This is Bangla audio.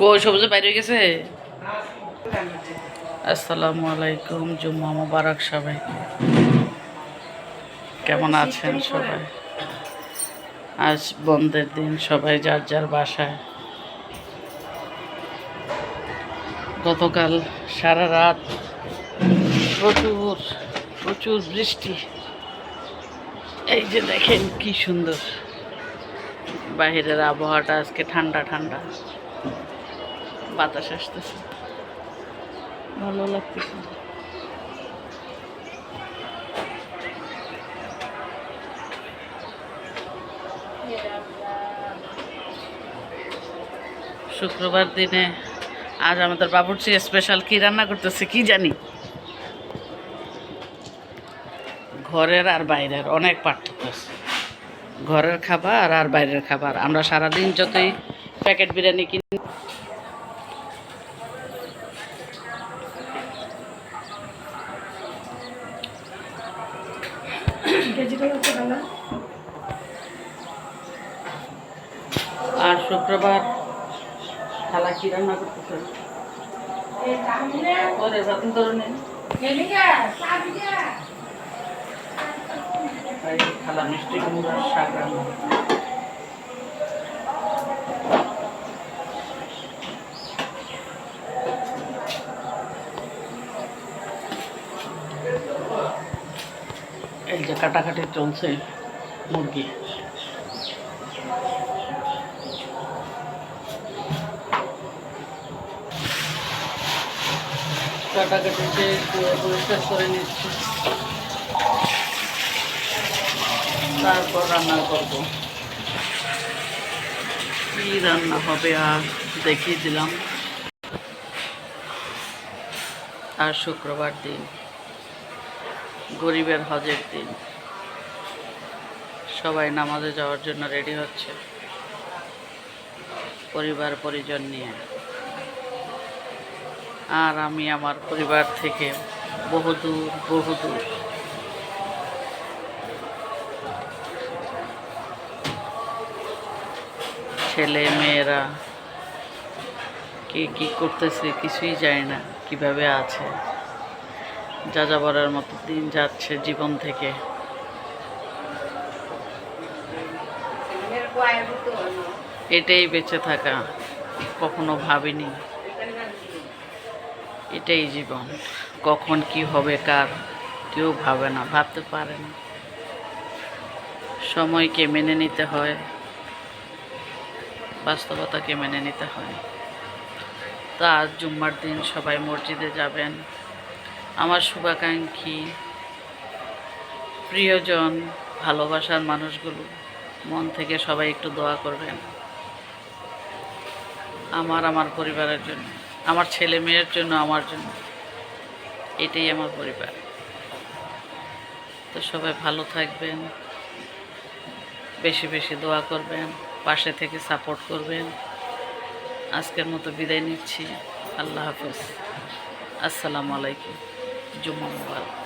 কই সবুজে বাইরে গেছে? আসসালামু আলাইকুম, জুম্মা মুবারক সবাইকে কেমন আছেন সবাই? আজ বন্ধের দিন, সবাই যার যার বাসায়। গতকাল সারা রাত প্রচুর প্রচুর বৃষ্টি। এই যে দেখেন কি সুন্দর। বাহিরের আবহাওয়াটা আজকে ঠান্ডা ঠান্ডা। বাতাস আসতেছে। ভালো লাগতেছে শুক্রবার দিনে আজ আমাদের বাবুর্চি স্পেশাল কি রান্না করতেছে কি জানি? ঘরের আর বাইরের অনেক পার্থক্য আছে। ঘরের খাবার আর বাইরের খাবার। আমরা সারাদিন যতই প্যাকেট বিরিয়ানি কিনি আর শুক্রবার খালা কি রান্না করতেছে? ওরে যত্ন ধরনের খালা মিষ্টি কুমড়ার শাক রান্না এই যে কাটাকাটি চলছে মুরগি। কাটাকাটিতে তারপর রান্না করব। কি রান্না হবে আর দেখিয়ে দিলাম। আর শুক্রবার দিন। গরিবের হজের দিন। সবাই নামাজে যাওয়ার জন্য রেডি হচ্ছে। পরিবার, পরিজন নিয়ে। আর আমি আমার পরিবার থেকে বহুদূর বহুদূর ছেলে, মেয়েরা, কে কী করতেছে কিছুই যায় না, কীভাবে আছে। যা যাবারের মতো দিন যাচ্ছে জীবন থেকে। এটাই বেঁচে থাকা, কখনো ভাবিনি। এটাই জীবন, কখন কি হবে কার, কেউ ভাবে না, ভাবতে পারে না। সময়কে মেনে নিতে হয়, বাস্তবতাকে মেনে নিতে হয়। তা আজ জুম্মার দিন সবাই মসজিদে যাবেন। আমার শুভাকাঙ্ক্ষী প্রিয়জন, ভালোবাসার মানুষগুলো, মন থেকে সবাই একটু দোয়া করবেন। আমার আমার পরিবারের জন্য, আমার ছেলে মেয়ের জন্য, আমার জন্য। এটাই আমার পরিবার। তো সবাই ভালো থাকবেন, বেশি বেশি দোয়া করবেন, পাশে থেকে সাপোর্ট করবেন। আজকের মতো বিদায় নিচ্ছি। আল্লাহ হাফেজ। আসসালামু আলাইকুম। জুম্মা মুবারক